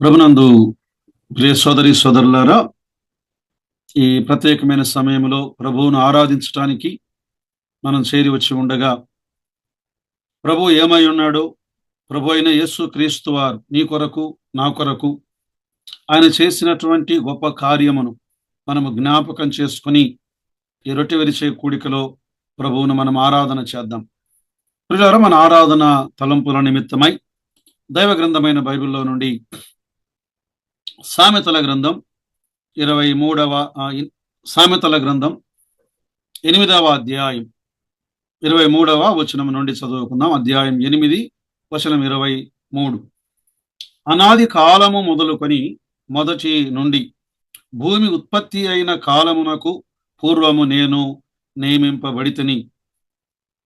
ప్రభునందు ప్రియ సోదరి సోదరులారా ఈ ప్రత్యేకమైన సమయంలో ప్రభువును ఆరాధించటానికి మనం చేరి వచ్చి ఉండగా ప్రభు ఏమై ఉన్నాడో ప్రభు అయిన యేసు క్రీస్తు వారు నీ కొరకు నా కొరకు ఆయన చేసినటువంటి గొప్ప కార్యమును మనము జ్ఞాపకం చేసుకుని ఈ రొట్టె విరిచే కూడికలో ప్రభువును మనం ఆరాధన చేద్దాం. ప్రియులారా మన ఆరాధన తలంపుల నిమిత్తమై దైవ గ్రంథమైన బైబిల్లో నుండి సామెతల గ్రంథం ఇరవై మూడవ సామెతల గ్రంథం ఎనిమిదవ అధ్యాయం ఇరవై మూడవ వచనం నుండి చదువుకుందాం. అధ్యాయం ఎనిమిది వచనం ఇరవై మూడు. అనాది కాలము మొదలుకొని మొదటి నుండి భూమి ఉత్పత్తి అయిన కాలమునకు పూర్వము నేను నియమింపబడితని.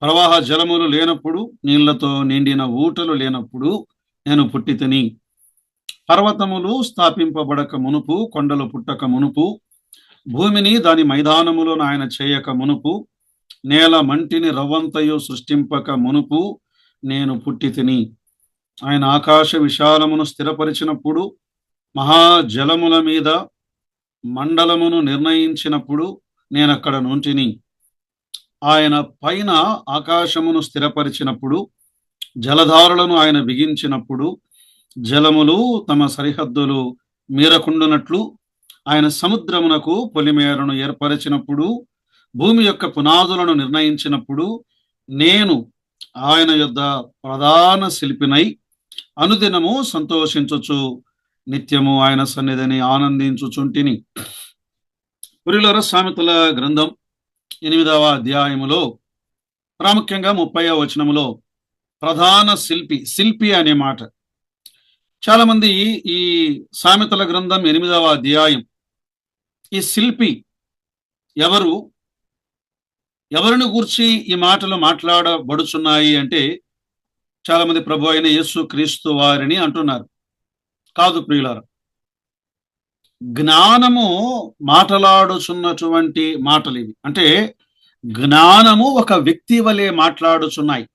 ప్రవాహ జలములు లేనప్పుడు నీళ్ళతో నిండిన ఊటలు లేనప్పుడు నేను పుట్టితని. పర్వతములు స్థాపింపబడక మునుపు కొండలు పుట్టక మునుపు భూమిని దాని మైదానములో ఆయన చేయక మునుపు నేల మంటిని రవ్వంతయు సృష్టింపక మునుపు నేను పుట్టి తిని. ఆయన ఆకాశ విశాలమును స్థిరపరిచినప్పుడు మహాజలముల మీద మండలమును నిర్ణయించినప్పుడు నేనక్కడ నుంటిని. ఆయన పైన ఆకాశమును స్థిరపరిచినప్పుడు జలధారులను ఆయన బిగించినప్పుడు జలములు తమ సరిహద్దులు మీరకుండునట్లు ఆయన సముద్రమునకు పొలిమేరను ఏర్పరిచినప్పుడు భూమి యొక్క పునాదులను నిర్ణయించినప్పుడు నేను ఆయన యొద్ద ప్రధాన శిల్పినై అనుదినము సంతోషించుచు నిత్యము ఆయన సన్నిధిని ఆనందించుచుంటిని. పురిలర సామెతల గ్రంథం ఎనిమిదవ అధ్యాయములో ప్రాముఖ్యంగా ముప్పై వచనములో ప్రధాన శిల్పి శిల్పి అనే మాట. చాలా మంది ఈ సామెతల గ్రంథం ఎనిమిదవ అధ్యాయం ఈ శిల్పి ఎవరు? ఎవరిని గూర్చి ఈ మాటలు మాట్లాడబడుచున్నాయి అంటే చాలా మంది ప్రభు అయిన యేసు క్రీస్తు వారిని అంటున్నారు. కాదు ప్రియులారు జ్ఞానము మాట్లాడుచున్నటువంటి మాటలు ఇవి. అంటే జ్ఞానము ఒక వ్యక్తి వలె మాట్లాడుచున్నాయి.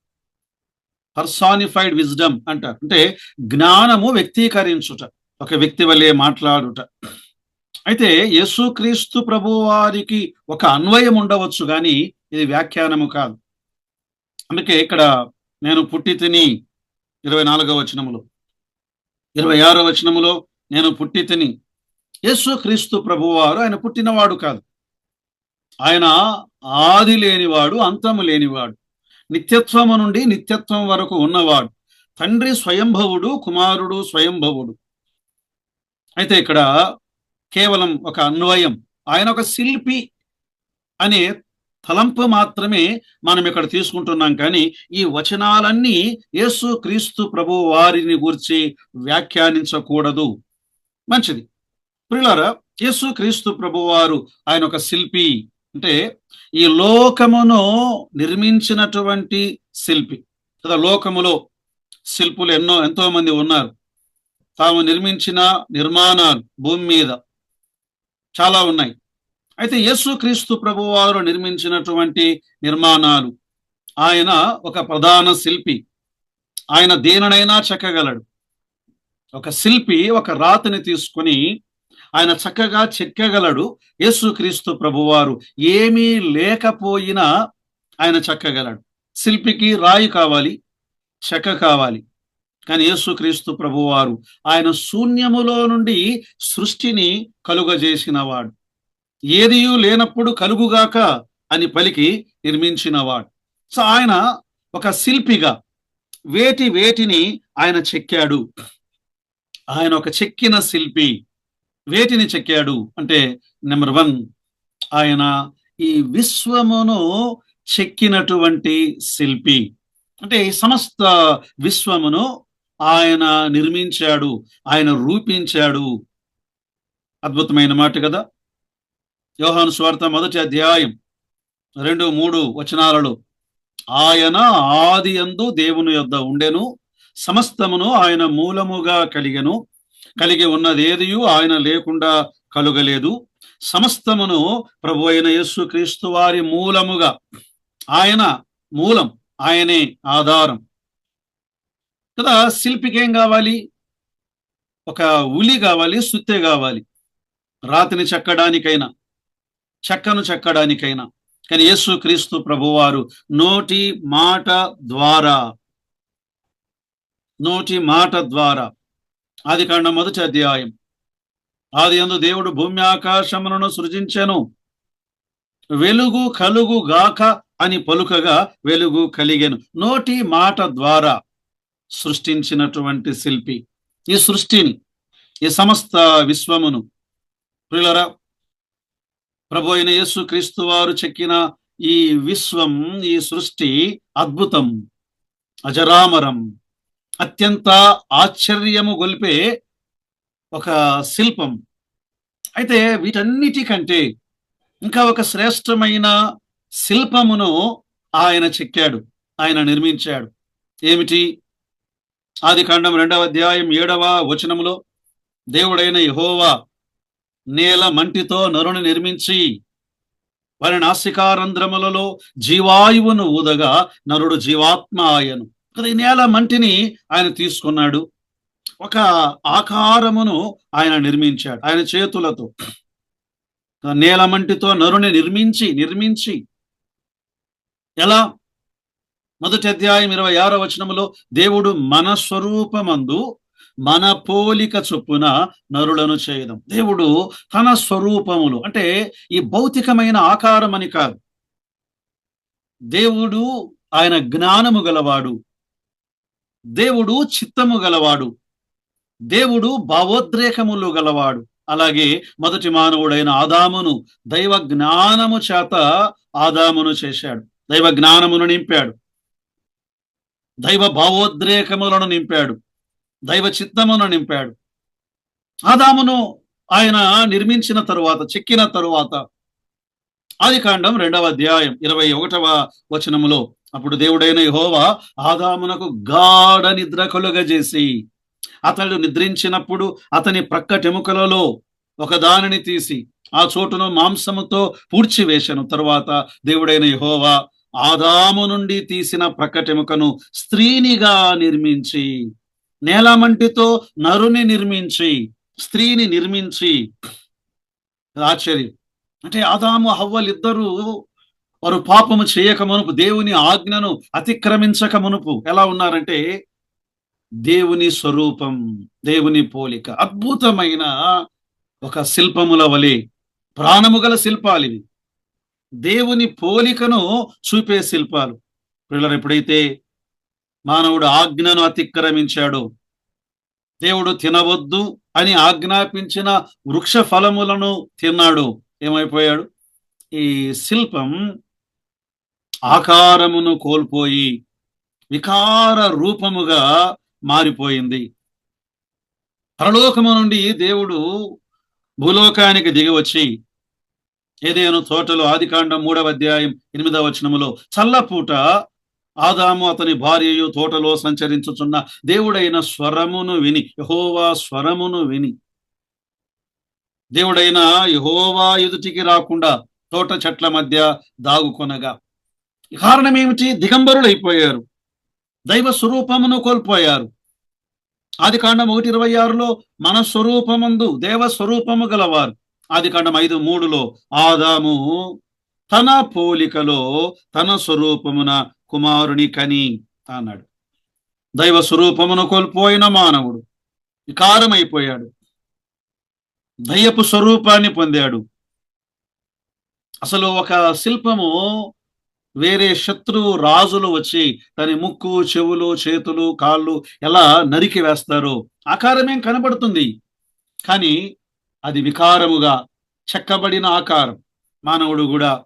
పర్సానిఫైడ్ విజ్డమ్ అంటారు. అంటే జ్ఞానము వ్యక్తీకరించుట ఒక వ్యక్తి వలె మాట్లాడుట. అయితే యేసుక్రీస్తు ప్రభు వారికి ఒక అన్వయం ఉండవచ్చు కానీ ఇది వ్యాఖ్యానము కాదు. అందుకే ఇక్కడ నేను పుట్టి తిని ఇరవై నాలుగవ వచనములో ఇరవై ఆరో వచనములో నేను పుట్టి తిని యేసుక్రీస్తు ప్రభువారు ఆయన పుట్టినవాడు కాదు. ఆయన ఆది లేనివాడు అంతము లేనివాడు. నిత్యత్వము నుండి నిత్యత్వం వరకు ఉన్నవాడు. తండ్రి స్వయంభవుడు కుమారుడు స్వయంభవుడు. అయితే ఇక్కడ కేవలం ఒక అన్వయం. ఆయన ఒక శిల్పి అనే తలంపు మాత్రమే మనం ఇక్కడ తీసుకుంటున్నాం. కానీ ఈ వచనాలన్నీ యేసు క్రీస్తు ప్రభు వారిని గురించి వ్యాఖ్యానించకూడదు. మంచిది. ప్రియులారా యేసు క్రీస్తు ప్రభు వారు ఆయన ఒక శిల్పి. అంటే ఈ లోకమును నిర్మించినటువంటి శిల్పి. కదా లోకములో శిల్పులు ఎన్నో ఎంతో మంది ఉన్నారు. తాము నిర్మించిన నిర్మాణాలు భూమి మీద చాలా ఉన్నాయి. అయితే యేసు క్రీస్తు ప్రభు వారు నిర్మించినటువంటి నిర్మాణాలు ఆయన ఒక ప్రధాన శిల్పి. ఆయన దేనినైనా చెక్కగలడు. ఒక శిల్పి ఒక రాతిని తీసుకొని ఆయన చక్కగా చెక్కగలడు. యేసుక్రీస్తు ప్రభువారు ఏమీ లేకపోయినా ఆయన చెక్కగలడు. శిల్పికి రాయి కావాలి చెక్క కావాలి. కానీ యేసుక్రీస్తు ప్రభువారు ఆయన శూన్యములో నుండి సృష్టిని కలుగజేసినవాడు. ఏదియూ లేనప్పుడు కలుగుగాక అని పలికి నిర్మించినవాడు. సో ఆయన ఒక శిల్పిగా వేటి వేటిని ఆయన చెక్కాడు. ఆయన ఒక చెక్కిన శిల్పి. వేటిని చెక్కాడు? అంటే నెంబర్ వన్. ఆయన ఈ విశ్వమును చెక్కినటువంటి శిల్పి. అంటే సమస్త విశ్వమును ఆయన నిర్మించాడు ఆయన రూపించాడు. అద్భుతమైన మాట కదా? యోహాను స్వార్థ మొదటి అధ్యాయం రెండు మూడు వచనాలలో ఆయన ఆది యందు దేవుని యొద్ద ఉండెను సమస్తమును ఆయన మూలముగా కలిగెను కలిగి ఉన్నదేదియు ఆయన లేకుండా కలుగలేదు. సమస్తమును ప్రభు అయిన యేసు క్రీస్తు వారి మూలముగా ఆయన మూలం ఆయనే ఆధారం. కదా శిల్పికి ఏం కావాలి? ఒక ఉలి కావాలి సుత్తే కావాలి. రాతిని చెక్కడానికైనా చెక్కను చెక్కడానికైనా. కానీ యేసు క్రీస్తు ప్రభువారు నోటి మాట ద్వారా నోటి మాట ద్వారా ఆది కాండం మొదటి అధ్యాయం. ఆది ఎందు దేవుడు భూమి ఆకాశములను సృజించెను. వెలుగు కలుగు గాక అని పలుకగా వెలుగు కలిగెను. నోటి మాట ద్వారా సృష్టించినటువంటి శిల్పి. ఈ సృష్టిని ఈ సమస్త విశ్వమును. ప్రియులరా ప్రభు అయిన యేసు క్రీస్తు వారు చెక్కిన ఈ విశ్వం ఈ సృష్టి అద్భుతం అజరామరం. అత్యంత ఆశ్చర్యము గొలిపే ఒక శిల్పం. అయితే వీటన్నిటికంటే ఇంకా ఒక శ్రేష్టమైన శిల్పమును ఆయన చెక్కాడు ఆయన నిర్మించాడు. ఏమిటి? ఆది కాండం రెండవ అధ్యాయం ఏడవ వచనములో దేవుడైన యహోవా నేల మంటితో నరుని నిర్మించి వారి నాసికారంధ్రములలో జీవాయువును ఊదగా నరుడు జీవాత్మ ఆయను. ఈ నేల మంటిని ఆయన తీసుకున్నాడు. ఒక ఆకారమును ఆయన నిర్మించాడు ఆయన చేతులతో. నేల మంటితో నరుని నిర్మించి నిర్మించి. ఎలా? మొదటి అధ్యాయం ఇరవై ఆరో వచనములో దేవుడు మన స్వరూపమందు మన పోలిక చొప్పున నరులను చేయడం దేవుడు తన స్వరూపములు అంటే ఈ భౌతికమైన ఆకారం అని కాదు. దేవుడు ఆయన జ్ఞానము గలవాడు. దేవుడు చిత్తము గలవాడు. దేవుడు భావోద్రేకములు గలవాడు. అలాగే మొదటి మానవుడైన ఆదామును దైవ జ్ఞానము చేత ఆదామును చేశాడు. దైవ జ్ఞానమును నింపాడు. దైవ భావోద్రేకములను నింపాడు. దైవ చిత్తమును నింపాడు. ఆదామును ఆయన నిర్మించిన తరువాత చెక్కిన తరువాత ఆది కాండం రెండవ అధ్యాయం ఇరవై ఒకటవ వచనములో అప్పుడు దేవుడైన యహోవా ఆదామునకు గాఢ నిద్ర కలుగజేసి అతడు నిద్రించినప్పుడు అతని ప్రక్కటెముకలలో ఒక దానిని తీసి ఆ చోటును మాంసముతో పూడ్చివేశాను. తరువాత దేవుడైన యహోవా ఆదాము నుండి తీసిన ప్రక్కటెముకను స్త్రీనిగా నిర్మించి నేలమంటితో నరుని నిర్మించి స్త్రీని నిర్మించి ఆశ్చర్యం. అంటే ఆదాము హవ్వలిద్దరూ వారు పాపము చేయక మునుపు దేవుని ఆజ్ఞను అతిక్రమించక మునుపు ఎలా ఉన్నారంటే దేవుని స్వరూపం దేవుని పోలిక అద్భుతమైన ఒక శిల్పముల వలె ప్రాణము గల శిల్పాలు ఇవి దేవుని పోలికను చూపే శిల్పాలు. పిల్లలు ఎప్పుడైతే మానవుడు ఆజ్ఞను అతిక్రమించాడో దేవుడు తినవద్దు అని ఆజ్ఞాపించిన వృక్ష ఫలములను తిన్నాడు ఏమైపోయాడు? ఈ శిల్పం ఆకారమును కోల్పోయి వికార రూపముగా మారిపోయింది. పరలోకము నుండి దేవుడు భూలోకానికి దిగి వచ్చి ఏదేను తోటలో ఆదికాండం మూడవ అధ్యాయం ఎనిమిదవ వచనములో చల్లపూట ఆదాము అతని భార్యయు తోటలో సంచరించుచున్న దేవుడైన స్వరమును విని యహోవా స్వరమును విని దేవుడైన యహోవా ఎదుటికి రాకుండా తోట చెట్ల మధ్య దాగుకొనగా. కారణం ఏమిటి దిగంబరులు అయిపోయారు దైవ స్వరూపమును కోల్పోయారు. ఆది కాండం ఒకటి ఇరవై ఆరులో మన స్వరూపమందు దేవ స్వరూపము గలవారు. ఆది కాండం ఐదు మూడులో ఆదాము తన పోలికలో తన స్వరూపమున కుమారుని కని అన్నాడు. దైవ స్వరూపమును కోల్పోయిన మానవుడు. వికారమైపోయాడు. దయపు స్వరూపాన్ని పొందాడు. అసలు ఒక శిల్పము వేరే శత్రువు రాజులు వచ్చి దాని ముక్కు చెవులు చేతులు కాళ్ళు ఎలా నరికి వేస్తారు ఆకారమేం కనబడుతుంది. కానీ అది వికారముగా చెక్కబడిన ఆకారం. మానవుడు కూడా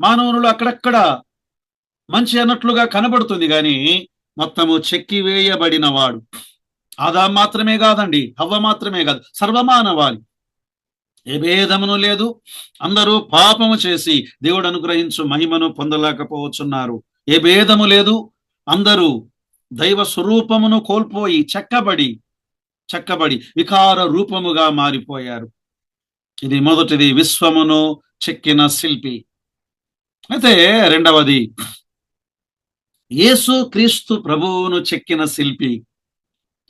మానవునుడు అక్కడక్కడ మంచి అన్నట్లుగా కనబడుతుంది కానీ మొత్తము చెక్కి వేయబడిన వాడు. ఆదా మాత్రమే కాదండి హవ్వ మాత్రమే కాదు సర్వమానవాళి. ఏ భేదమును లేదు. అందరూ పాపము చేసి దేవుడు అనుగ్రహించు మహిమను పొందలేకపోవచ్చున్నారు. ఏ భేదము లేదు. అందరూ దైవ స్వరూపమును కోల్పోయి చెక్కబడి చెక్కబడి వికార రూపముగా మారిపోయారు. ఇది మొదటిది విశ్వమును చెక్కిన శిల్పి. అయితే రెండవది యేసు క్రీస్తు ప్రభువును చెక్కిన శిల్పి.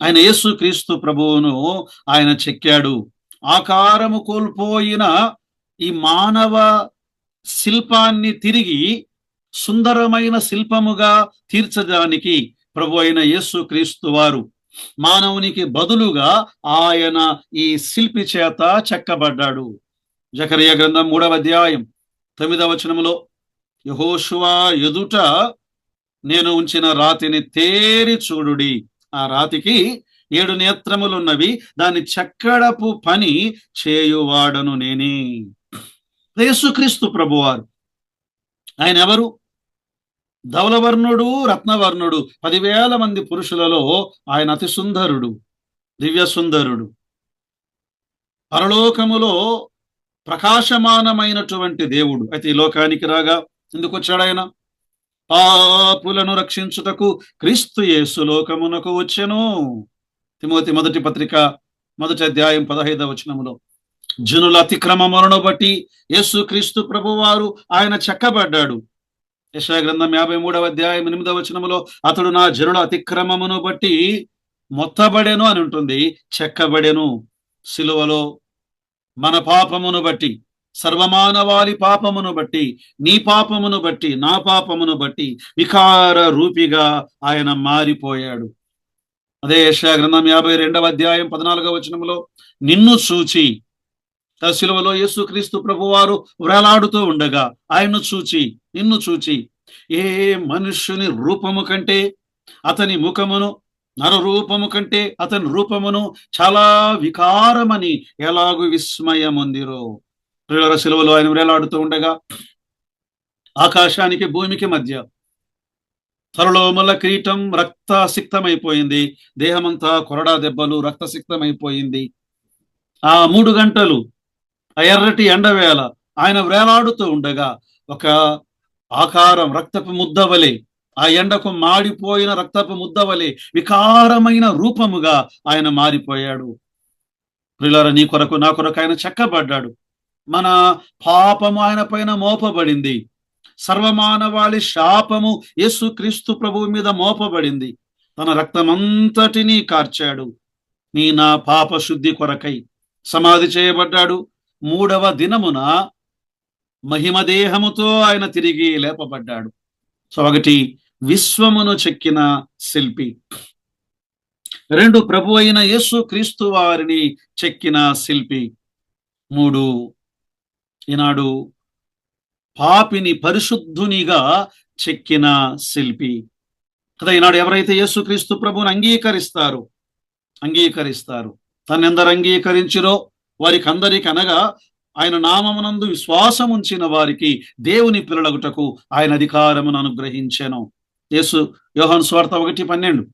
ఆయన యేసు క్రీస్తు ప్రభువును ఆయన చెక్కాడు. ఆకారము కోల్పోయిన ఈ మానవ శిల్పాన్ని తిరిగి సుందరమైన శిల్పముగా తీర్చడానికి ప్రభు అయిన యేసు క్రీస్తు వారు మానవునికి బదులుగా ఆయన ఈ శిల్పి చేత చెక్కబడ్డాడు. జకరియ గ్రంథం మూడవ అధ్యాయం తొమ్మిదవ వచనములో యహోషువా ఎదుట నేను ఉంచిన రాతిని తేరి చూడుడి. ఆ రాతికి ఏడు నేత్రములున్నవి దాని చక్కడపు పని చేయువాడను నేనే. యేసుక్రీస్తు ప్రభువారు. ఆయన ఎవరు? ధవలవర్ణుడు రత్నవర్ణుడు. పదివేల మంది పురుషులలో ఆయన అతి సుందరుడు దివ్య సుందరుడు. పరలోకములో ప్రకాశమానమైనటువంటి దేవుడు. అయితే ఈ లోకానికి రాగా ఎందుకు వచ్చాడు ఆయన? పాపులను రక్షించుటకు క్రీస్తు యేసు లోకమునకు వచ్చెను. తిమోతి మొదటి పత్రిక మొదటి అధ్యాయం పదహైదవ వచనములో జనుల అతిక్రమములను బట్టి యేసు క్రీస్తు ప్రభువారు ఆయన చెక్కబడ్డాడు. యశాగ్రంథం యాభై మూడవ అధ్యాయం ఎనిమిదవ వచనములో అతడు నా జనుల అతిక్రమమును బట్టి మొత్తబడెను అని ఉంటుంది. చెక్కబడెను సిలువలో మన పాపమును బట్టి సర్వమానవాళి పాపమును బట్టి నీ పాపమును బట్టి నా పాపమును బట్టి వికార రూపిగా ఆయన మారిపోయాడు. అదే యశా గ్రంథం యాభై రెండవ అధ్యాయం పద్నాలుగవ వచనములో నిన్ను చూచి. ఆ యేసుక్రీస్తు ప్రభువారు వ్రేలాడుతూ ఉండగా ఆయన్ను చూచి నిన్ను చూచి. ఏ మనుష్యుని రూపము కంటే అతని ముఖమును నర రూపము కంటే అతని రూపమును చాలా వికారమని ఎలాగు విస్మయముందిరో. ప్రియుల శిలువలో ఆయన వ్రేలాడుతూ ఉండగా ఆకాశానికి భూమికి మధ్య త్వరలోముల కిరీటం రక్తసిక్తమైపోయింది. దేహమంతా కొరడా దెబ్బలు రక్తసిక్తమైపోయింది. ఆ మూడు గంటలు ఆ ఎర్రటి ఎండవేళ ఆయన వేలాడుతూ ఉండగా ఒక ఆకారం రక్తపు ముద్దవలే ఆ ఎండకు మాడిపోయిన రక్తపు ముద్దవలే వికారమైన రూపముగా ఆయన మారిపోయాడు. ప్రియులారా నీ కొరకు నా కొరకు ఆయన చెక్కబడ్డాడు. మన పాపము ఆయన పైన మోపబడింది. సర్వమానవాళి శాపము యేసు క్రీస్తు ప్రభువు మీద మోపబడింది. తన రక్తమంతటినీ కార్చాడు. నీ నా పాప శుద్ధి కొరకై సమాధి చేయబడ్డాడు. మూడవ దినమున మహిమ దేహముతో ఆయన తిరిగి లేపబడ్డాడు. సో ఒకటి విశ్వమును చెక్కిన శిల్పి. రెండు ప్రభు అయిన యేసు క్రీస్తు వారిని చెక్కిన శిల్పి. మూడు ఈనాడు పాపిని పరిశుద్ధునిగా చెక్కిన శిల్పి. కదా ఈనాడు ఎవరైతే యేసుక్రీస్తు ప్రభుని అంగీకరిస్తారు అంగీకరిస్తారు తనెందరు అంగీకరించిరో వారికి అందరికి అనగా ఆయన నామమునందు విశ్వాసం ఉంచిన వారికి దేవుని పిల్లలగుటకు ఆయన అధికారమును అనుగ్రహించాను. యేసు యోహన్ స్వార్థ ఒకటి పన్నెండు.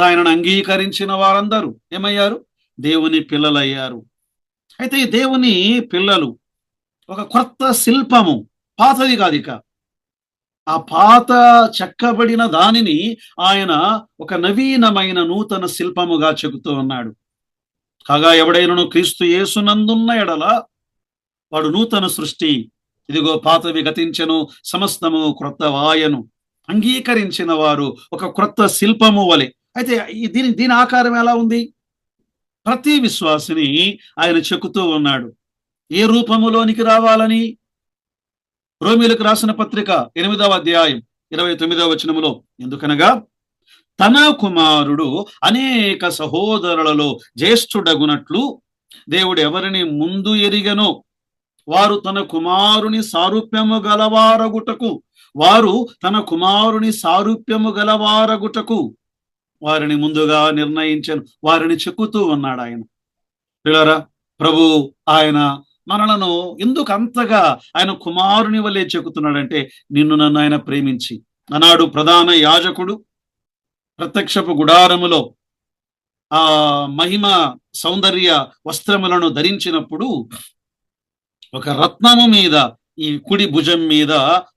ఆయనను అంగీకరించిన వారందరూ ఏమయ్యారు? దేవుని పిల్లలయ్యారు. అయితే ఈ దేవుని పిల్లలు ఒక కొత్త శిల్పము పాతది కాదు ఇక ఆ పాత చెక్కబడిన దానిని ఆయన ఒక నవీనమైన నూతన శిల్పముగా చెబుతూ ఉన్నాడు. కాగా ఎవడైనను క్రీస్తు యేసునందున్న ఎడల వాడు నూతన సృష్టి. ఇదిగో పాతవి గతించను సమస్తము క్రొత్త వాయను అంగీకరించిన వారు ఒక క్రొత్త శిల్పము వలె. అయితే దీని దీని ఆకారం ఎలా ఉంది? ప్రతి విశ్వాసిని ఆయన చెక్కుతూ ఉన్నాడు. ఏ రూపములోనికి రావాలని? రోమిలకు రాసిన పత్రిక ఎనిమిదవ అధ్యాయం ఇరవై తొమ్మిదవ వచనములో ఎందుకనగా తన కుమారుడు అనేక సహోదరులలో జ్యేష్ఠుడగునట్లు దేవుడు ఎవరిని ముందు ఎరిగనో వారు తన కుమారుని సారూప్యము గలవారగుటకు వారు తన కుమారుని సారూప్యము గలవారగుటకు వారిని ముందుగా నిర్ణయించను వారిని చెక్కుతూ ఉన్నాడు ఆయన పిల్లరా ప్రభు ఆయన మనలను ఎందుకు అంతగా ఆయన కుమారుని వల్లే చెక్కుతున్నాడంటే నిన్ను నన్ను ఆయన ప్రేమించి. అన్నాడు ప్రధాన యాజకుడు ప్రత్యక్షపు గుడారములో ఆ మహిమ సౌందర్య వస్త్రములను ధరించినప్పుడు ఒక రత్నము మీద ఈ కుడి భుజం మీద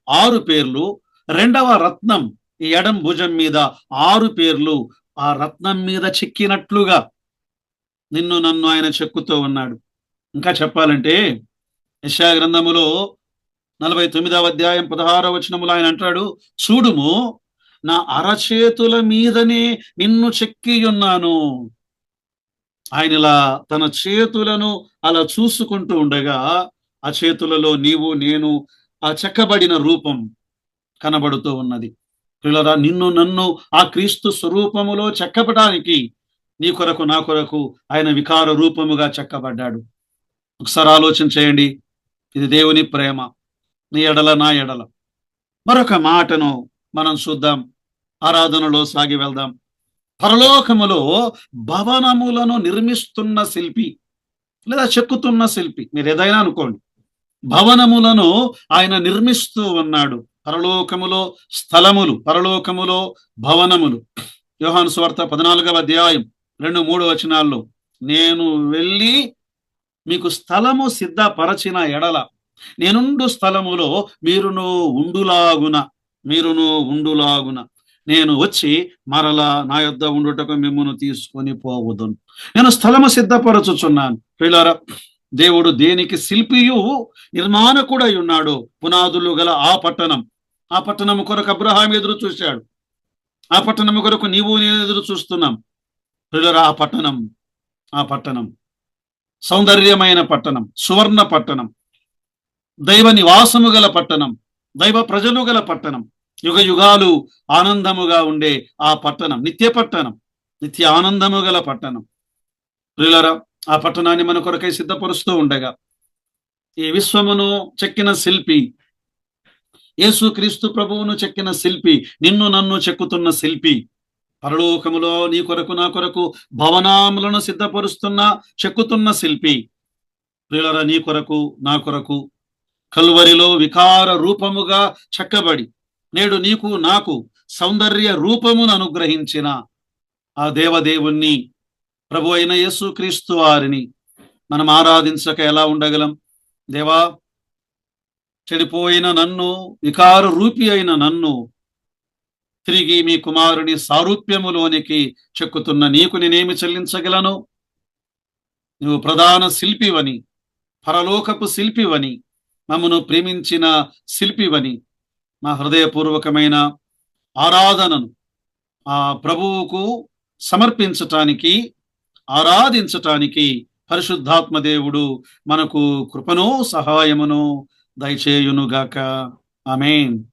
ఆరు పేర్లు రెండవ రత్నం ఈ ఎడం భుజం మీద ఆరు పేర్లు ఆ రత్నం మీద చెక్కినట్లుగా నిన్ను నన్ను ఆయన చెక్కుతూ ఉన్నాడు. ఇంకా చెప్పాలంటే యశా గ్రంథములో నలభై తొమ్మిదవ అధ్యాయం పదహారవ వచనములు ఆయన అంటాడు చూడుము నా అరచేతుల మీదనే నిన్ను చెక్కి ఉన్నాను ఆయన ఇలా తన చేతులను అలా చూసుకుంటూ ఉండగా ఆ చేతులలో నీవు నేను ఆ చెక్కబడిన రూపం కనబడుతూ ఉన్నది. పిల్లరా నిన్ను నన్ను ఆ క్రీస్తు స్వరూపములో చెక్కబడానికి నీ కొరకు నా కొరకు ఆయన వికార రూపముగా చెక్కబడ్డాడు. ఒకసారి ఆలోచన చేయండి. ఇది దేవుని ప్రేమ. నీ ఎడల నా ఎడల. మరొక మాటను మనం చూద్దాం. ఆరాధనలో సాగి వెళ్దాం. పరలోకములో భవనములను నిర్మిస్తున్న శిల్పి లేదా చెక్కుతున్న శిల్పి మీరు ఏదైనా అనుకోండి. భవనములను ఆయన నిర్మిస్తూ ఉన్నాడు. పరలోకములో స్థలములు పరలోకములో భవనములు. యోహాను స్వార్థ పద్నాలుగవ అధ్యాయం రెండు మూడు వచనాల్లో నేను వెళ్ళి మీకు స్థలము సిద్ధపరచిన ఎడల నేనుండు స్థలములో మీరును ఉండులాగున మీరును ఉండులాగున. నేను వచ్చి మరలా నా యొద్ద ఉండుటకు మిమ్మను తీసుకొని పోవదును. నేను స్థలము సిద్ధపరచుచున్నాను. పిల్లరా దేవుడు దేనికి శిల్పియు నిర్మాణకుడై ఉన్నాడు పునాదులు గల ఆ పట్టణం ఆ పట్టణం కొరకు అబ్రహాం ఎదురు చూశాడు. ఆ పట్టణము కొరకు నీవు నేను ఎదురు చూస్తున్నాం. పిల్లరా ఆ పట్టణం ఆ పట్టణం. సౌందర్యమైన పట్టణం సువర్ణ పట్టణం దైవ నివాసము గల పట్టణం దైవ ప్రజలు గల పట్టణం. యుగ యుగాలు ఆనందముగా ఉండే ఆ పట్టణం నిత్య పట్టణం నిత్య ఆనందము గల పట్టణం. ప్రియులరా ఆ పట్టణాన్ని మన కొరకై సిద్ధపరుస్తూ ఉండగా ఈ విశ్వమును చెక్కిన శిల్పి యేసు క్రీస్తు ప్రభువును చెక్కిన శిల్పి నిన్ను నన్ను చెక్కుతున్న శిల్పి పరలోకములో నీ కొరకు నా కొరకు భవనాములను సిద్ధపరుస్తున్న చెక్కుతున్న శిల్పి. ప్రియులరా నీ కొరకు నా కొరకు కల్వరిలో వికార రూపముగా చెక్కబడి నేడు నీకు నాకు సౌందర్య రూపమును అనుగ్రహించిన ఆ దేవదేవుణ్ణి ప్రభు అయిన యేసు క్రీస్తు వారిని మనం ఆరాధించక ఎలా ఉండగలం? దేవా చెడిపోయిన నన్ను వికార రూపి అయిన నన్ను తిరిగి మీ కుమారుని సారూప్యములోనికి చెక్కుతున్న నీకు నేనేమి చెల్లించగలను? నువ్వు ప్రధాన శిల్పివని పరలోకపు శిల్పివని మమ్మను ప్రేమించిన శిల్పివని మా హృదయపూర్వకమైన ఆరాధనను ఆ ప్రభువుకు సమర్పించటానికి ఆరాధించటానికి పరిశుద్ధాత్మ దేవుడు మనకు కృపను సహాయమును దయచేయునుగాక. ఆమెన్.